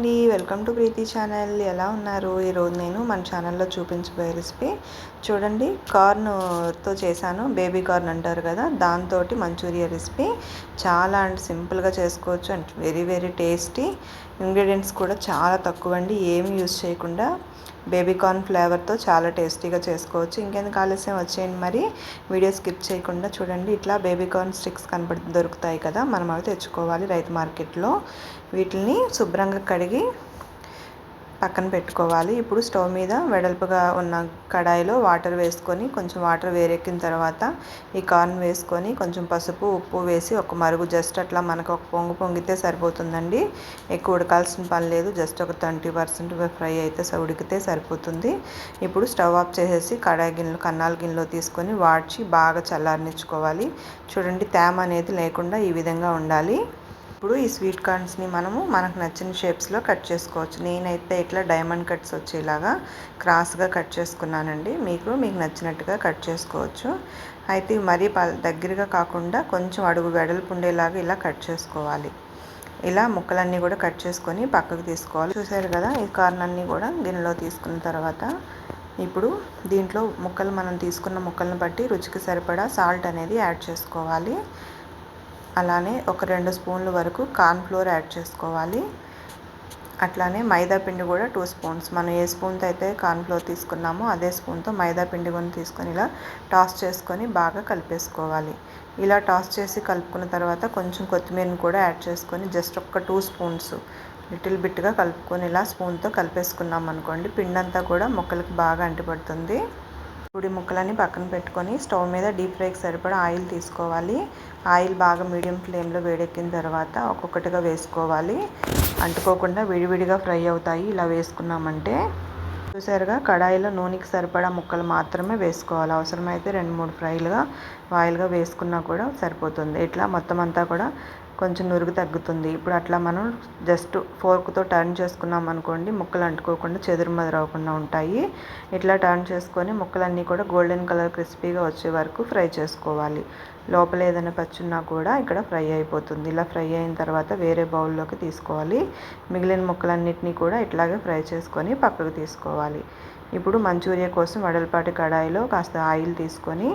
అండి. Welcome to Preethi channel. ఎలా ఉన్నారు? ఈరోజు నేను మన ఛానల్లో చూపించబోయే రెసిపీ చూడండి. కార్న్తో చేశాను. బేబీ కార్న్ అంటారు కదా దాంతో మంచూరియా రెసిపీ. చాలా అండ్ సింపుల్గా చేసుకోవచ్చు and very very tasty. Ingredients కూడా చాలా తక్కువ అండి ఏమి యూస్ చేయకుండా బేబీకార్న్ ఫ్లేవర్తో చాలా టేస్టీగా చేసుకోవచ్చు. ఇంకెందుకు ఆలస్యం వచ్చేయండి మరి. వీడియో స్కిప్ చేయకుండా చూడండి. ఇట్లా బేబీకార్న్ స్టిక్స్ కనపడి దొరుకుతాయి కదా మనం అవి తెచ్చుకోవాలి రైతు మార్కెట్లో. వీటిని శుభ్రంగా కడిగి పక్కన పెట్టుకోవాలి. ఇప్పుడు స్టవ్ మీద వెడల్పుగా ఉన్న కడాయిలో వాటర్ వేసుకొని కొంచెం వాటర్ వేరెక్కిన తర్వాత ఈ కార్న్ వేసుకొని కొంచెం పసుపు ఉప్పు వేసి ఒక మరుగు జస్ట్ అట్లా మనకు ఒక పొంగు పొంగితే సరిపోతుందండి. ఎక్కువ ఉడకాల్సిన పని లేదు. జస్ట్ ఒక ట్వంటీ పర్సెంట్ ఫ్రై అయితే ఉడికితే సరిపోతుంది. ఇప్పుడు స్టవ్ ఆఫ్ చేసేసి కడాయి గిన్నెలు కన్నాల గిన్నెలో తీసుకొని వాడ్చి బాగా చల్లారనిచ్చుకోవాలి. చూడండి తేమ అనేది లేకుండా ఈ విధంగా ఉండాలి. ఇప్పుడు ఈ స్వీట్ కార్న్స్ని మనము మనకు నచ్చిన షేప్స్లో కట్ చేసుకోవచ్చు. నేనైతే ఇట్లా డైమండ్ కట్స్ వచ్చేలాగా క్రాస్గా కట్ చేసుకున్నానండి. మీకు మీకు నచ్చినట్టుగా కట్ చేసుకోవచ్చు. అయితే మరీ దగ్గరగా కాకుండా కొంచెం అడుగు వెడల్పు ఉండేలాగా ఇలా కట్ చేసుకోవాలి. ఇలా ముక్కలన్నీ కూడా కట్ చేసుకొని పక్కకు తీసుకోవాలి. చూసారు కదా ఈ కార్న్ అన్నీ కూడా గిన్నెలో తీసుకున్న తర్వాత ఇప్పుడు దీంట్లో ముక్కలు మనం తీసుకున్న ముక్కలను బట్టి రుచికి సరిపడా సాల్ట్ అనేది యాడ్ చేసుకోవాలి. అలానే ఒక రెండు స్పూన్ల వరకు కార్న్ ఫ్లోర్ యాడ్ చేసుకోవాలి. అట్లానే మైదా పిండి కూడా టూ స్పూన్స్. మనం ఏ స్పూన్తో అయితే కార్న్ఫ్లోర్ తీసుకున్నామో అదే స్పూన్తో మైదా పిండి కొని తీసుకొని ఇలా టాస్ చేసుకొని బాగా కలిపేసుకోవాలి. ఇలా టాస్ చేసి కలుపుకున్న తర్వాత కొంచెం కొత్తిమీరని కూడా యాడ్ చేసుకొని జస్ట్ ఒక టూ స్పూన్స్ లిటిల్ బిట్గా కలుపుకొని ఇలా స్పూన్తో కలిపేసుకున్నాం అనుకోండి పిండి అంతా కూడా మొక్కలకి బాగా అంటిపడుతుంది. పొడి ముక్కలన్నీ పక్కన పెట్టుకొని స్టవ్ మీద డీప్ ఫ్రైకి సరిపడా ఆయిల్ తీసుకోవాలి. ఆయిల్ బాగా మీడియం ఫ్లేమ్లో వేడెక్కిన తర్వాత ఒక్కొక్కటిగా వేసుకోవాలి. అంటుకోకుండా విడివిడిగా ఫ్రై అవుతాయి. ఇలా వేసుకున్నామంటే చూసారుగా కడాయిలో నూనెకి సరిపడా ముక్కలు మాత్రమే వేసుకోవాలి. అవసరమైతే రెండు మూడు ఫ్రైలుగా ఆయిల్గా వేసుకున్నా కూడా సరిపోతుంది. ఇట్లా మొత్తం అంతా కూడా కొంచెం నురుగు తగ్గుతుంది. ఇప్పుడు అట్లా మనం జస్ట్ ఫోర్క్తో టర్న్ చేసుకున్నాం అనుకోండి ముక్కలు అంటుకోకుండా చెదురుమదురు అవ్వకుండా ఉంటాయి. ఇట్లా టర్న్ చేసుకొని ముక్కలన్నీ కూడా గోల్డెన్ కలర్ క్రిస్పీగా వచ్చే వరకు ఫ్రై చేసుకోవాలి. లోపల ఏదైనా పచ్చున్నా కూడా ఇక్కడ ఫ్రై అయిపోతుంది. ఇలా ఫ్రై అయిన తర్వాత వేరే బౌల్లోకి తీసుకోవాలి. మిగిలిన ముక్కలన్నిటినీ కూడా ఇట్లాగే ఫ్రై చేసుకొని పక్కకు తీసుకోవాలి. ఇప్పుడు మంచూరియా కోసం వడలపాటి కడాయిలో కాస్త ఆయిల్ తీసుకొని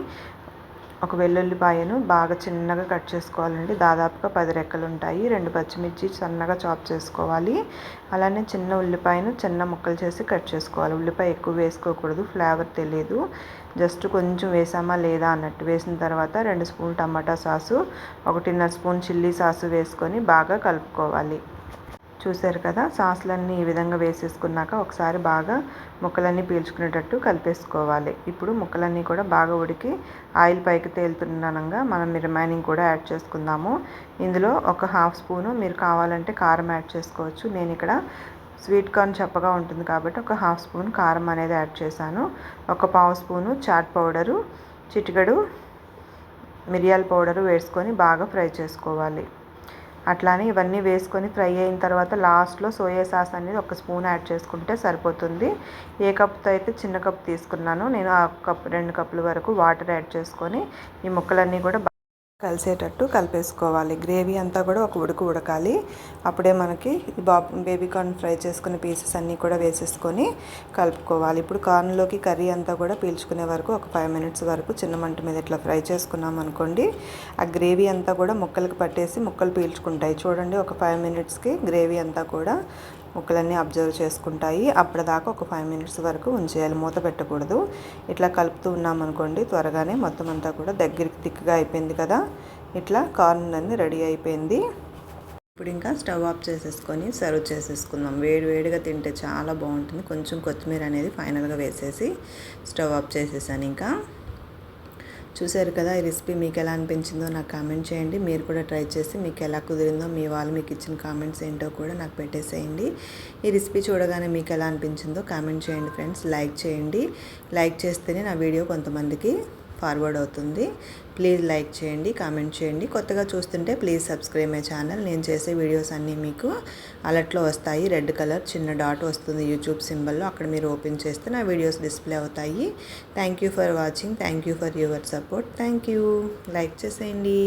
ఒక వెల్లుల్లిపాయను బాగా చిన్నగా కట్ చేసుకోవాలండి. దాదాపుగా పది రెక్కలు ఉంటాయి. రెండు పచ్చిమిర్చి సన్నగా చాప్ చేసుకోవాలి. అలానే చిన్న ఉల్లిపాయను చిన్న ముక్కలు చేసి కట్ చేసుకోవాలి. ఉల్లిపాయ ఎక్కువ వేసుకోకూడదు. ఫ్లేవర్ తెలియదు జస్ట్ కొంచెం వేసామా లేదా అన్నట్టు. వేసిన తర్వాత రెండు స్పూన్ టమాటా సాసు ఒకటిన్నర స్పూన్ చిల్లీ సాసు వేసుకొని బాగా కలుపుకోవాలి. చూసారు కదా సాసులన్నీ ఈ విధంగా వేసేసుకున్నాక ఒకసారి బాగా ముక్కలన్నీ పీల్చుకునేటట్టు కలిపేసుకోవాలి. ఇప్పుడు ముక్కలన్నీ కూడా బాగా ఉడికి ఆయిల్ పైకి తేలుతున్నానంగా మనం రిమైనింగ్ కూడా యాడ్ చేసుకుందాము. ఇందులో ఒక హాఫ్ స్పూను మీరు కావాలంటే కారం యాడ్ చేసుకోవచ్చు. నేను ఇక్కడ స్వీట్ కార్న్ చప్పగా ఉంటుంది కాబట్టి ఒక హాఫ్ స్పూన్ కారం అనేది యాడ్ చేశాను. ఒక పావు స్పూను చాట్ పౌడరు చిటికడు మిరియాల పౌడరు వేసుకొని బాగా ఫ్రై చేసుకోవాలి. అట్లానే ఇవన్నీ వేసుకొని ఫ్రై అయిన తర్వాత లాస్ట్లో సోయా సాస్ అనేది ఒక స్పూన్ యాడ్ చేసుకుంటే సరిపోతుంది. ఏ కప్తో అయితే చిన్న కప్ తీసుకున్నాను నేను ఆ కప్ రెండు కప్పుల వరకు వాటర్ యాడ్ చేసుకొని ఈ ముక్కలన్నీ కూడా కలిసేటట్టు కలిపేసుకోవాలి. గ్రేవీ అంతా కూడా ఒక ఉడుకు ఉడకాలి. అప్పుడే మనకి బాబు బేబీ కార్న్ ఫ్రై చేసుకునే పీసెస్ అన్నీ కూడా వేసేసుకొని కలుపుకోవాలి. ఇప్పుడు కార్న్లోకి కర్రీ అంతా కూడా పీల్చుకునే వరకు ఒక ఫైవ్ మినిట్స్ వరకు చిన్న మంట మీద ఇట్లా ఫ్రై చేసుకున్నాం అనుకోండి ఆ గ్రేవీ అంతా కూడా ముక్కలకి పట్టేసి ముక్కలు పీల్చుకుంటాయి. చూడండి ఒక ఫైవ్ మినిట్స్కి గ్రేవీ అంతా కూడా ముక్కలన్నీ అబ్జర్వ్ చేసుకుంటాయి. అప్పటిదాకా ఒక ఫైవ్ మినిట్స్ వరకు ఉంచేయాలి. మూత పెట్టకూడదు. ఇట్లా కలుపుతూ ఉన్నామనుకోండి త్వరగానే మొత్తం అంతా కూడా దగ్గరికి దిక్కుగా అయిపోయింది కదా. ఇట్లా కార్న్ అన్ని రెడీ అయిపోయింది. ఇప్పుడు ఇంకా స్టవ్ ఆఫ్ చేసేసుకొని సర్వ్ చేసేసుకుందాం. వేడి వేడిగా తింటే చాలా బాగుంటుంది. కొంచెం కొత్తిమీర అనేది ఫైనల్గా వేసేసి స్టవ్ ఆఫ్ చేసేసాను ఇంకా. చూశారు కదా ఈ రెసిపీ మీకు ఎలా అనిపించిందో నాకు కామెంట్ చేయండి. మీరు కూడా ట్రై చేసి మీకు ఎలా కుదిరిందో మీ వాళ్ళు మీకు ఇచ్చిన కామెంట్స్ ఏంటో కూడా నాకు పెట్టేసేయండి. ఈ రెసిపీ చూడగానే మీకు ఎలా అనిపించిందో కామెంట్ చేయండి ఫ్రెండ్స్. లైక్ చేయండి. లైక్ చేస్తేనే నా వీడియో కొంతమందికి ఫార్వర్డ్ అవుతుంది. ప్లీజ్ లైక్ చేయండి కామెంట్ చేయండి. కొత్తగా చూస్తుంటే ప్లీజ్ సబ్స్క్రైబ్ మై ఛానల్ నేను చేసే వీడియోస్ అన్నీ మీకు అలర్ట్లో వస్తాయి. రెడ్ కలర్ చిన్న డాట్ వస్తుంది యూట్యూబ్ సింబల్లో అక్కడ మీరు ఓపెన్ చేస్తే నా వీడియోస్ డిస్ప్లే అవుతాయి. Thank you for watching thank you for your support thank you like చేసేయండి.